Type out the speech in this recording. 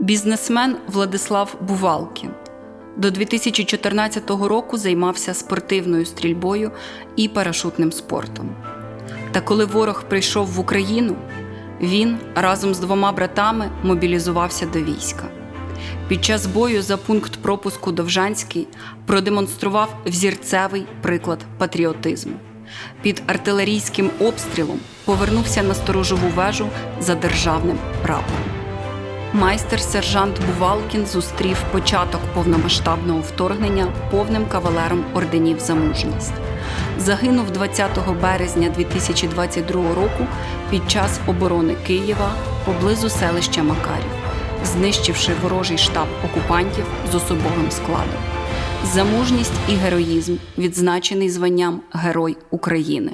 Бізнесмен Владислав Бувалкін. До 2014 року займався спортивною стрільбою і парашутним спортом. Та коли ворог прийшов в Україну, він разом з двома братами мобілізувався до війська. Під час бою за пункт пропуску Довжанський продемонстрував взірцевий приклад патріотизму. Під артилерійським обстрілом повернувся на сторожову вежу за державним прапором. Майстер-сержант Бувалкін зустрів початок повномасштабного вторгнення повним кавалером орденів за мужність. Загинув 20 березня 2022 року під час оборони Києва поблизу селища Макарів, знищивши ворожий штаб окупантів з особовим складом. За мужність і героїзм відзначений званням Герой України.